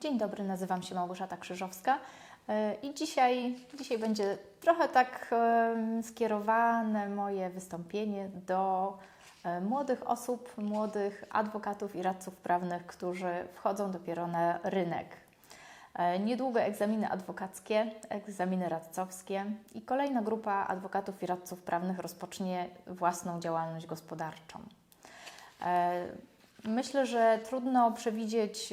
Dzień dobry, nazywam się Małgorzata Krzyżowska e, i dzisiaj, dzisiaj będzie trochę tak e, skierowane moje wystąpienie do e, młodych osób, młodych adwokatów i radców prawnych, którzy wchodzą dopiero na rynek. Niedługo egzaminy adwokackie, egzaminy radcowskie i kolejna grupa adwokatów i radców prawnych rozpocznie własną działalność gospodarczą. Myślę, że trudno przewidzieć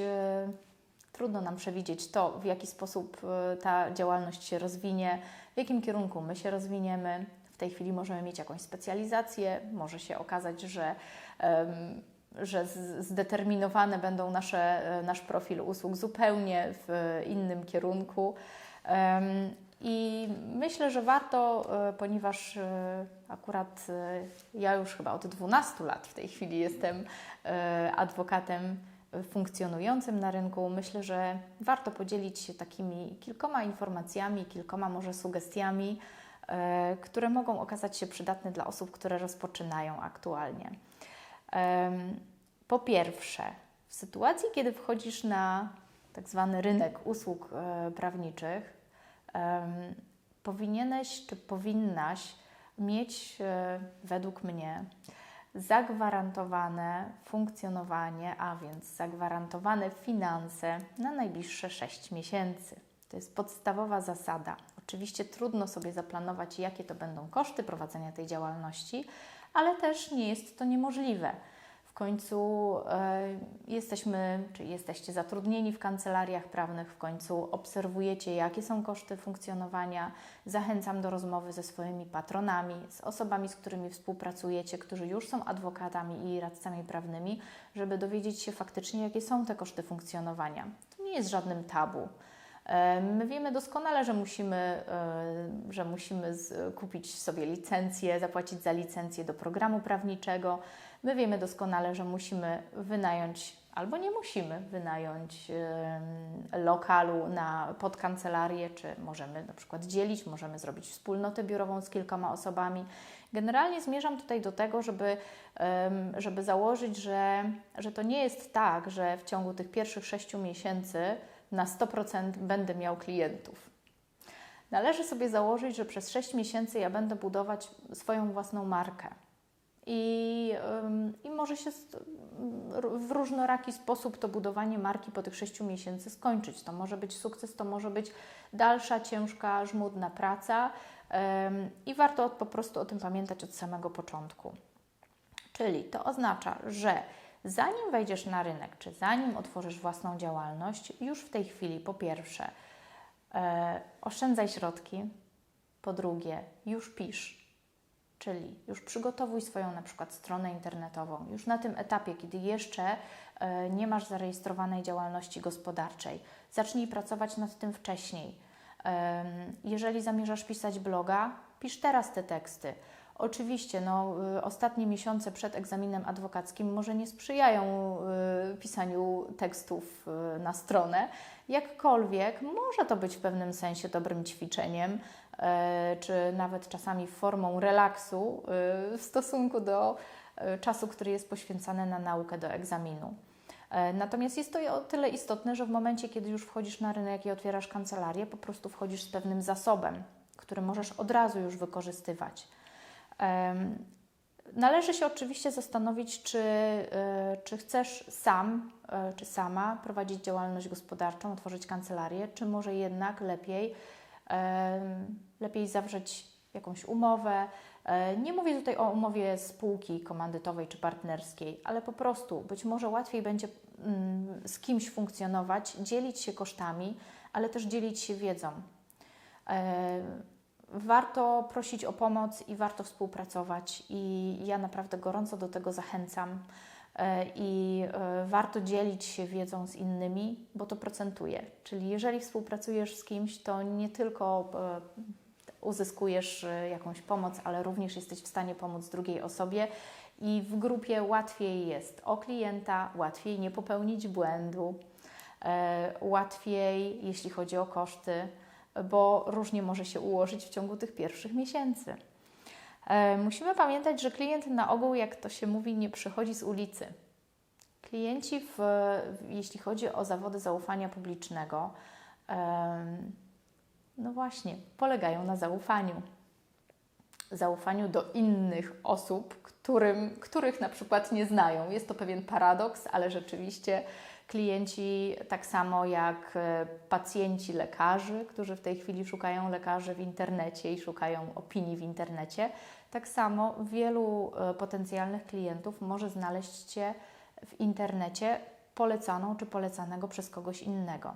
Trudno nam przewidzieć to, w jaki sposób e, ta działalność się rozwinie, w jakim kierunku my się rozwiniemy. W tej chwili możemy mieć jakąś specjalizację, może się okazać, że, że zdeterminowane będą nasze, e, nasz profil usług zupełnie w innym kierunku. I myślę, że warto, e, ponieważ akurat ja już chyba od 12 lat w tej chwili jestem adwokatem funkcjonującym na rynku, myślę, że warto podzielić się takimi kilkoma informacjami, kilkoma może sugestiami, e, które mogą okazać się przydatne dla osób, które rozpoczynają aktualnie. Po pierwsze, w sytuacji, kiedy wchodzisz na tak zwany rynek usług e, prawniczych, powinieneś czy powinnaś mieć e, według mnie zagwarantowane funkcjonowanie, a więc zagwarantowane finanse na najbliższe 6 miesięcy. To jest podstawowa zasada. Oczywiście trudno sobie zaplanować, jakie to będą koszty prowadzenia tej działalności, ale też nie jest to niemożliwe. W końcu e, jesteśmy, czy jesteście zatrudnieni w kancelariach prawnych, w końcu obserwujecie, jakie są koszty funkcjonowania. Zachęcam do rozmowy ze swoimi patronami, z osobami, z którymi współpracujecie, którzy już są adwokatami i radcami prawnymi, żeby dowiedzieć się faktycznie, jakie są te koszty funkcjonowania. To nie jest żadnym tabu. My wiemy doskonale, że musimy, e, że musimy kupić sobie licencję, zapłacić za licencję do programu prawniczego. My wiemy doskonale, że musimy wynająć albo nie musimy wynająć lokalu na podkancelarię, czy możemy na przykład dzielić, możemy zrobić wspólnotę biurową z kilkoma osobami. Generalnie zmierzam tutaj do tego, żeby, żeby założyć, że, że to nie jest tak, że w ciągu tych pierwszych sześciu miesięcy na 100% będę miał klientów. Należy sobie założyć, że przez 6 miesięcy ja będę budować swoją własną markę. I, I może się w różnoraki sposób to budowanie marki po tych 6 miesięcy skończyć. To może być sukces, to może być dalsza, ciężka, żmudna praca i warto po prostu o tym pamiętać od samego początku. Czyli to oznacza, że zanim wejdziesz na rynek, czy zanim otworzysz własną działalność, już w tej chwili po pierwsze e, oszczędzaj środki, po drugie już pisz, czyli już przygotowuj swoją na przykład stronę internetową, już na tym etapie, kiedy jeszcze e, nie masz zarejestrowanej działalności gospodarczej, zacznij pracować nad tym wcześniej. E, jeżeli zamierzasz pisać bloga, pisz teraz te teksty. Oczywiście, no, y, ostatnie miesiące przed egzaminem adwokackim może nie sprzyjają y, pisaniu tekstów y, na stronę, jakkolwiek może to być w pewnym sensie dobrym ćwiczeniem, czy nawet czasami formą relaksu w stosunku do czasu, który jest poświęcany na naukę do egzaminu. Natomiast jest to o tyle istotne, że w momencie, kiedy już wchodzisz na rynek i otwierasz kancelarię, po prostu wchodzisz z pewnym zasobem, który możesz od razu już wykorzystywać. Należy się oczywiście zastanowić, czy, e, czy chcesz sam e, czy sama prowadzić działalność gospodarczą, otworzyć kancelarię, czy może jednak lepiej, lepiej zawrzeć jakąś umowę. E, nie mówię tutaj o umowie spółki komandytowej czy partnerskiej, ale po prostu być może łatwiej będzie mm, z kimś funkcjonować, dzielić się kosztami, ale też dzielić się wiedzą warto prosić o pomoc i warto współpracować. I ja naprawdę gorąco do tego zachęcam. E, I e, warto dzielić się wiedzą z innymi, bo to procentuje. Czyli jeżeli współpracujesz z kimś, to nie tylko e, uzyskujesz jakąś pomoc, ale również jesteś w stanie pomóc drugiej osobie. I w grupie łatwiej jest o klienta, łatwiej nie popełnić błędu, łatwiej, jeśli chodzi o koszty, bo różnie może się ułożyć w ciągu tych pierwszych miesięcy. E, musimy pamiętać, że klient na ogół, jak to się mówi, nie przychodzi z ulicy. Klienci, w, jeśli chodzi o zawody zaufania publicznego, no właśnie, polegają na zaufaniu. Zaufaniu do innych osób, którym, których na przykład nie znają. Jest to pewien paradoks, ale rzeczywiście klienci, tak samo jak e, pacjenci lekarzy, którzy w tej chwili szukają lekarzy w internecie i szukają opinii w internecie, tak samo wielu e, potencjalnych klientów może znaleźć Cię w internecie polecaną czy polecanego przez kogoś innego.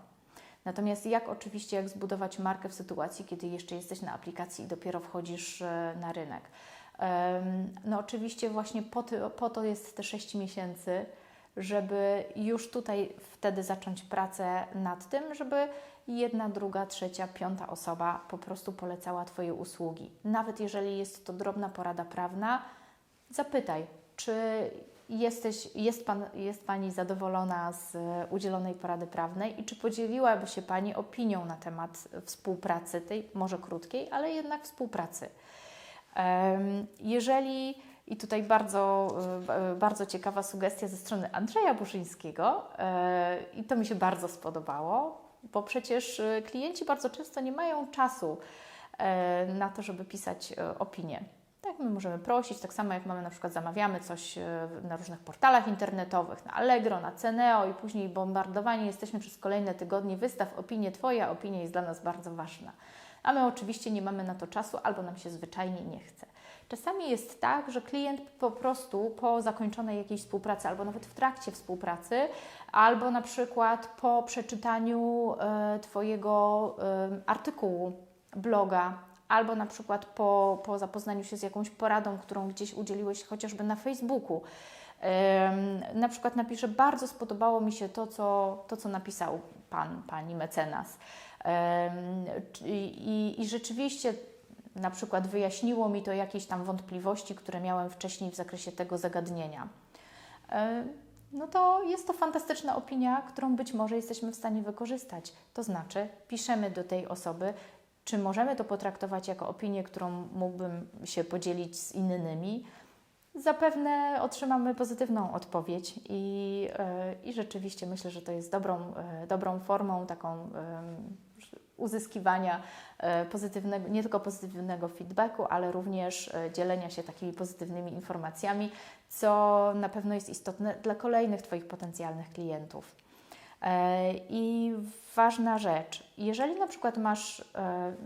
Natomiast jak oczywiście, jak zbudować markę w sytuacji, kiedy jeszcze jesteś na aplikacji i dopiero wchodzisz e, na rynek? No oczywiście właśnie po po to jest te 6 miesięcy, żeby już tutaj wtedy zacząć pracę nad tym, żeby jedna, druga, trzecia, piąta osoba po prostu polecała Twoje usługi. Nawet jeżeli jest to drobna porada prawna, zapytaj, czy jesteś, jest, pan, jest Pani zadowolona z udzielonej porady prawnej i czy podzieliłaby się Pani opinią na temat współpracy, tej może krótkiej, ale jednak współpracy. Jeżeli i tutaj bardzo, e, bardzo ciekawa sugestia ze strony Andrzeja Buszyńskiego e, i to mi się bardzo spodobało, bo przecież e, klienci bardzo często nie mają czasu na to, żeby pisać opinie. Tak, my możemy prosić, tak samo jak mamy na przykład zamawiamy coś na różnych portalach internetowych, na Allegro, na Ceneo i później bombardowani jesteśmy przez kolejne tygodnie, wystaw opinię, Twoja opinia jest dla nas bardzo ważna. A my oczywiście nie mamy na to czasu albo nam się zwyczajnie nie chce. Czasami jest tak, że klient po prostu po zakończonej jakiejś współpracy, albo nawet w trakcie współpracy, albo na przykład po przeczytaniu e, Twojego e, artykułu, bloga, albo na przykład po, po zapoznaniu się z jakąś poradą, którą gdzieś udzieliłeś chociażby na Facebooku. Na przykład napisze, bardzo spodobało mi się to, co, to, co napisał pan, pani mecenas. I, I rzeczywiście na przykład wyjaśniło mi to jakieś tam wątpliwości, które miałem wcześniej w zakresie tego zagadnienia. E, no to jest to fantastyczna opinia, którą być może jesteśmy w stanie wykorzystać. To znaczy, piszemy do tej osoby, czy możemy to potraktować jako opinię, którą mógłbym się podzielić z innymi. Zapewne otrzymamy pozytywną odpowiedź i, e, i rzeczywiście myślę, że to jest dobrą, e, dobrą formą, taką uzyskiwania e, pozytywnego, nie tylko pozytywnego feedbacku, ale również e, dzielenia się takimi pozytywnymi informacjami, co na pewno jest istotne dla kolejnych Twoich potencjalnych klientów. E, I ważna rzecz, jeżeli na przykład masz,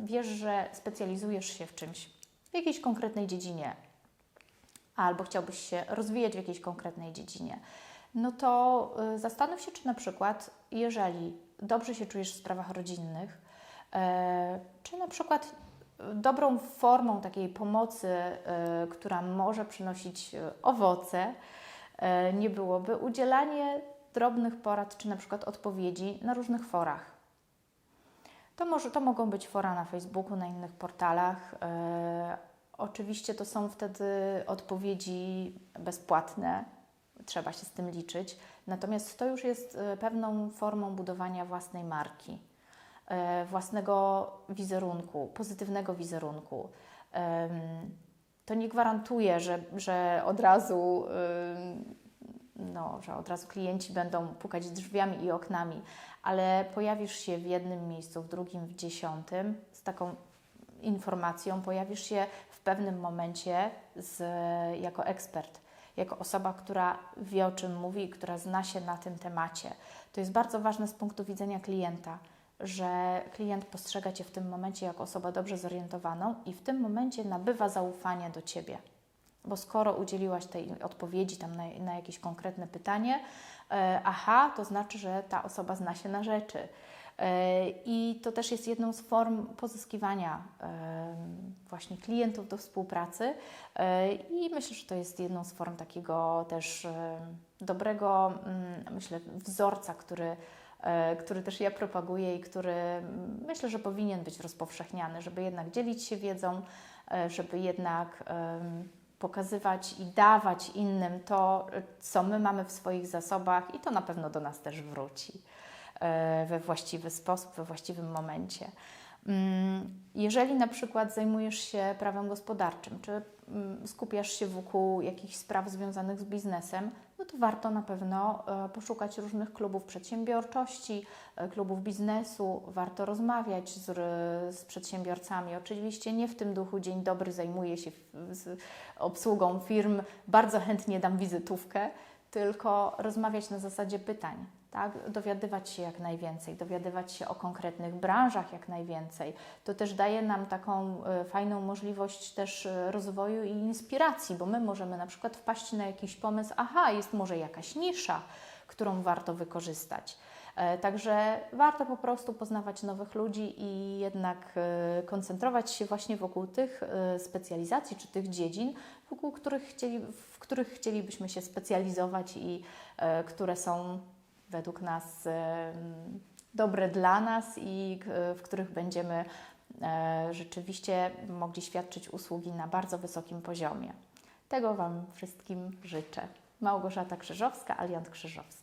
wiesz, że specjalizujesz się w czymś, w jakiejś konkretnej dziedzinie, albo chciałbyś się rozwijać w jakiejś konkretnej dziedzinie, no to zastanów się, czy na przykład, jeżeli dobrze się czujesz w sprawach rodzinnych, czy na przykład dobrą formą takiej pomocy, e, która może przynosić e, owoce, nie byłoby udzielanie drobnych porad, czy na przykład odpowiedzi na różnych forach. To, może, to mogą być fora na Facebooku, na innych portalach. Oczywiście to są wtedy odpowiedzi bezpłatne, trzeba się z tym liczyć. Natomiast to już jest pewną formą budowania własnej marki. E, własnego wizerunku, pozytywnego wizerunku. To nie gwarantuje, że, że od razu no, że od razu klienci będą pukać drzwiami i oknami, ale pojawisz się w jednym miejscu, w drugim, w dziesiątym z taką informacją, pojawisz się w pewnym momencie z, jako ekspert, jako osoba, która wie o czym mówi, która zna się na tym temacie. To jest bardzo ważne z punktu widzenia klienta że klient postrzega Cię w tym momencie jako osobę dobrze zorientowaną i w tym momencie nabywa zaufanie do Ciebie. Bo skoro udzieliłaś tej odpowiedzi tam na, na jakieś konkretne pytanie, e, aha, to znaczy, że ta osoba zna się na rzeczy. E, I to też jest jedną z form pozyskiwania e, właśnie klientów do współpracy. I myślę, że to jest jedną z form takiego też dobrego, mm, myślę, wzorca, który który też ja propaguję i który myślę, że powinien być rozpowszechniany, żeby jednak dzielić się wiedzą, e, żeby jednak pokazywać i dawać innym to, co my mamy w swoich zasobach, i to na pewno do nas też wróci e, we właściwy sposób, we właściwym momencie. Mm, jeżeli na przykład zajmujesz się prawem gospodarczym, czy mm, skupiasz się wokół jakichś spraw związanych z biznesem, no to warto na pewno e, poszukać różnych klubów przedsiębiorczości, e, klubów biznesu, warto rozmawiać z, z przedsiębiorcami. Oczywiście nie w tym duchu dzień dobry zajmuję się obsługą firm, bardzo chętnie dam wizytówkę, tylko rozmawiać na zasadzie pytań. Tak? Dowiadywać się jak najwięcej, dowiadywać się o konkretnych branżach jak najwięcej. To też daje nam taką e, fajną możliwość też e, rozwoju i inspiracji, bo my możemy na przykład wpaść na jakiś pomysł, aha, jest może jakaś nisza, którą warto wykorzystać. E, Także warto po prostu poznawać nowych ludzi i jednak koncentrować się właśnie wokół tych specjalizacji czy tych dziedzin, wokół których chcieli, w których chcielibyśmy się specjalizować i które są według nas dobre dla nas i w których będziemy e, rzeczywiście mogli świadczyć usługi na bardzo wysokim poziomie. Tego Wam wszystkim życzę. Małgorzata Krzyżowska, Aliant Krzyżowski.